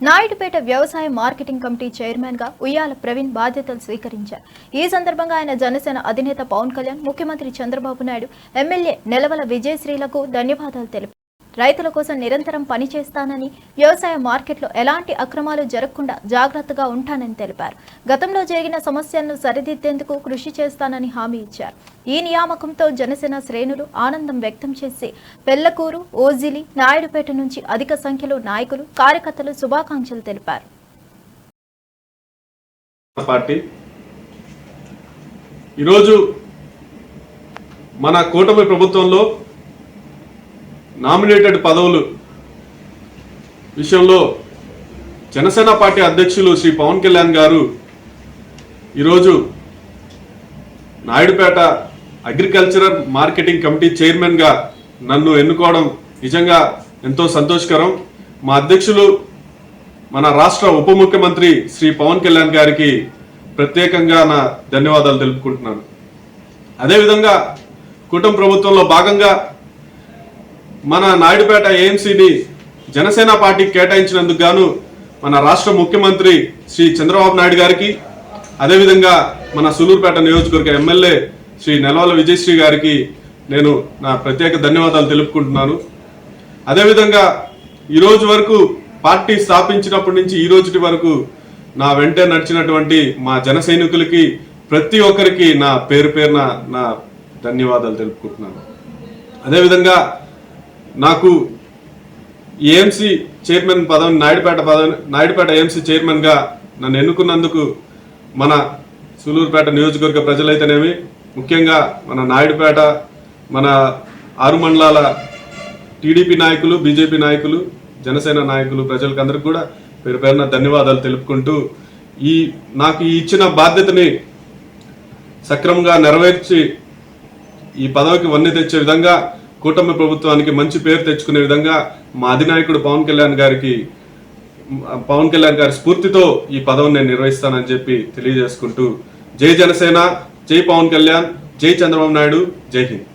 నాయుడుపేట వ్యవసాయ marketing committee చైర్మన్గా ఉయ్యాల ప్రవీణ్ బాధ్యతలు స్వీకరించారు. ఈ సందర్భంగా ఆయన జనసేన అధినేత పవన్ కళ్యాణ్ ముఖ్యమంత్రి చంద్రబాబు నాయుడు ఎమ్మెల్యే నెలవల విజయశ్రీలకు ధన్యవాదాలు తెలిపారు. రైతుల కోసం నిరంతరం పనిచేస్తానని వ్యవసాయ మార్కెట్లో ఎలాంటి అక్రమాలు జరగకుండా జాగ్రత్తగా ఉంటానని తెలిపారు. గతంలో జరిగిన సమస్యలను సరిదిద్దేందుకు కృషి చేస్తానని హామీ ఇచ్చారు. ఈ నియామకంతో జనసేన శ్రేణులు ఆనందం వ్యక్తం చేసి పెళ్ళకూరు ఓజిలి నాయుడుపేట నుంచి అధిక సంఖ్యలో నాయకులు కార్యకర్తలు శుభాకాంక్షలు తెలిపారు. పార్టీ. ఈరోజు మన కూటమి ప్రభుత్వంలో నామినేటెడ్ పదవులు విషయంలో జనసేన పార్టీ అధ్యక్షులు శ్రీ పవన్ కళ్యాణ్ గారు ఈరోజు నాయుడుపేట అగ్రికల్చరల్ మార్కెటింగ్ కమిటీ చైర్మన్గా నన్ను ఎన్నుకోవడం నిజంగా ఎంతో సంతోషకరం. మా అధ్యక్షులు మన రాష్ట్ర ఉప ముఖ్యమంత్రి శ్రీ పవన్ కళ్యాణ్ గారికి ప్రత్యేకంగా నా ధన్యవాదాలు తెలుపుకుంటున్నాను. అదేవిధంగా కూటమి ప్రభుత్వంలో భాగంగా మన నాయుడుపేట ఏఎంసీని జనసేన పార్టీకి కేటాయించినందుకు గాను మన రాష్ట్ర ముఖ్యమంత్రి శ్రీ చంద్రబాబు నాయుడు గారికి అదేవిధంగా మన సులూరుపేట నియోజకవర్గ ఎమ్మెల్యే శ్రీ నెలవల విజయశ్రీ గారికి నేను నా ప్రత్యేక ధన్యవాదాలు తెలుపుకుంటున్నాను. అదేవిధంగా ఈరోజు వరకు పార్టీ స్థాపించినప్పటి నుంచి ఈ రోజుటి వరకు నా వెంటే నడిచినటువంటి మా జన సైనికులకి ప్రతి ఒక్కరికి నా పేరు పేరున నా ధన్యవాదాలు తెలుపుకుంటున్నాను. అదేవిధంగా నాకు ఏఎంసీ చైర్మన్ పదవి నాయుడుపేట పదవి నాయుడుపేట ఏఎంసీ చైర్మన్గా నన్ను ఎన్నుకున్నందుకు మన సూలూరుపేట నియోజకవర్గ ప్రజలైతేనేమి ముఖ్యంగా మన నాయుడుపేట మన ఆరు మండలాల టీడీపీ నాయకులు బీజేపీ నాయకులు జనసేన నాయకులు ప్రజలకందరికీ కూడా పేరు పేరున ధన్యవాదాలు తెలుపుకుంటూ ఈ నాకు ఈ ఇచ్చిన బాధ్యతని సక్రమంగా నెరవేర్చి ఈ పదవికి వన్నె తెచ్చే విధంగా కూటమి ప్రభుత్వానికి మంచి పేరు తెచ్చుకునే విధంగా మా అధినాయకుడు పవన్ కళ్యాణ్ గారికి పవన్ కళ్యాణ్ గారి స్ఫూర్తితో ఈ పదవిని నేను నిర్వహిస్తానని చెప్పి తెలియజేసుకుంటూ జై జనసేన జై పవన్ కళ్యాణ్ జై చంద్రబాబు నాయుడు జై హింద్.